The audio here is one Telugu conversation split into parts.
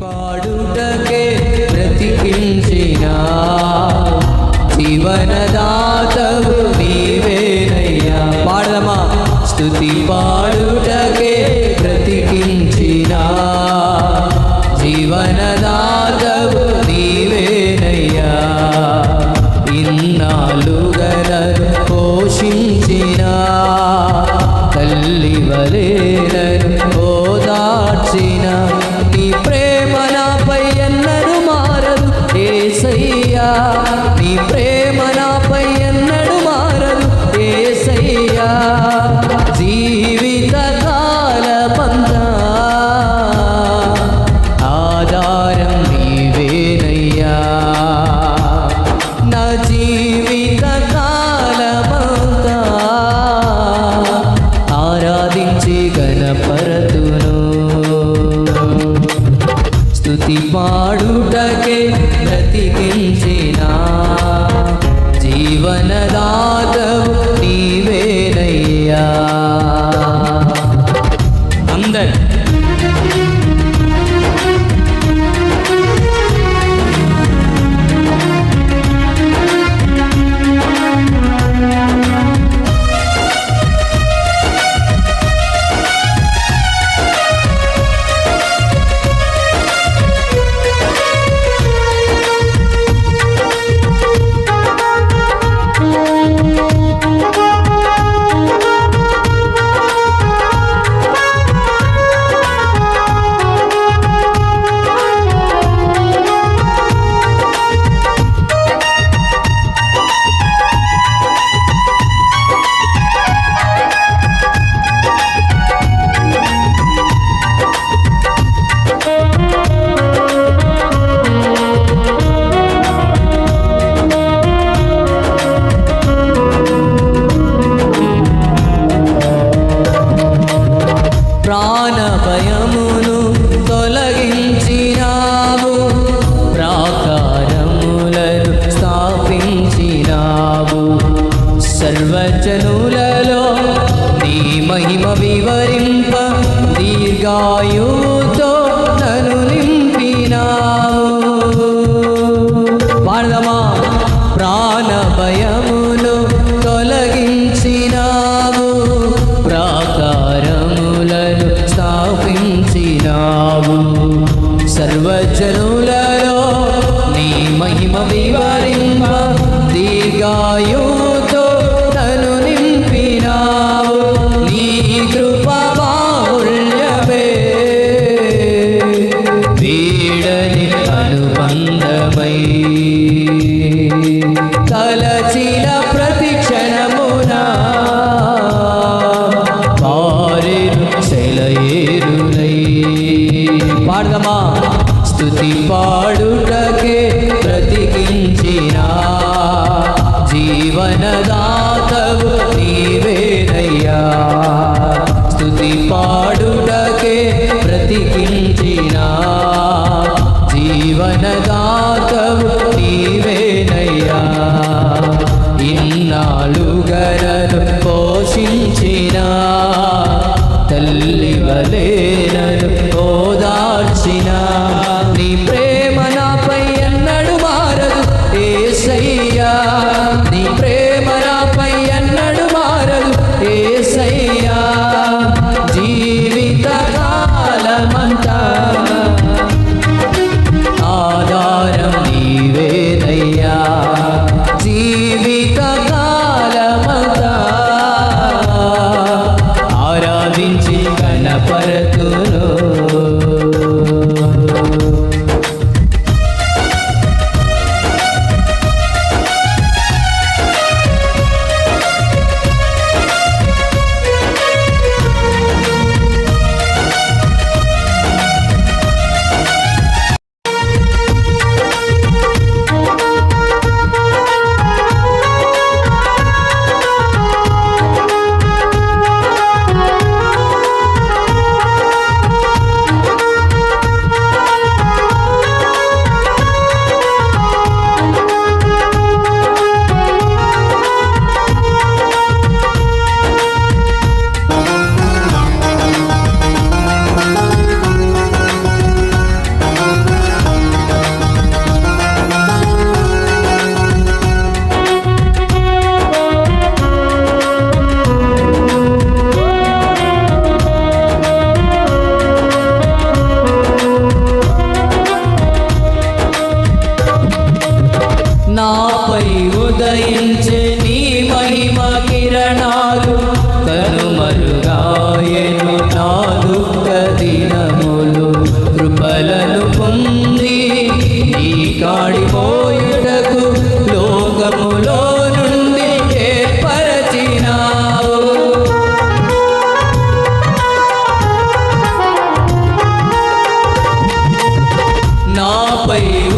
పాడుటకే ప్రతికించిన జీవనదాతవు నీవేనయ్యా. పాడదమా స్తుతి పా മനദാതവും స్థుతి పాడుటకే బ్రతికించిన జీవనదాతవు నీవేనయ్యా స్థుతి పాడుటకే బ్రతికించిన జీవనదాతవు నీవేనయ్యా ఇన్నాళ్ళు గరను పోషించిన తల్లివలేనయ్యా Manta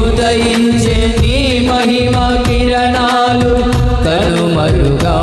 ఉదయించే నీ మహిమ కిరణాలు కనుమరుగా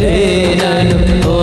ലേനനും ഓ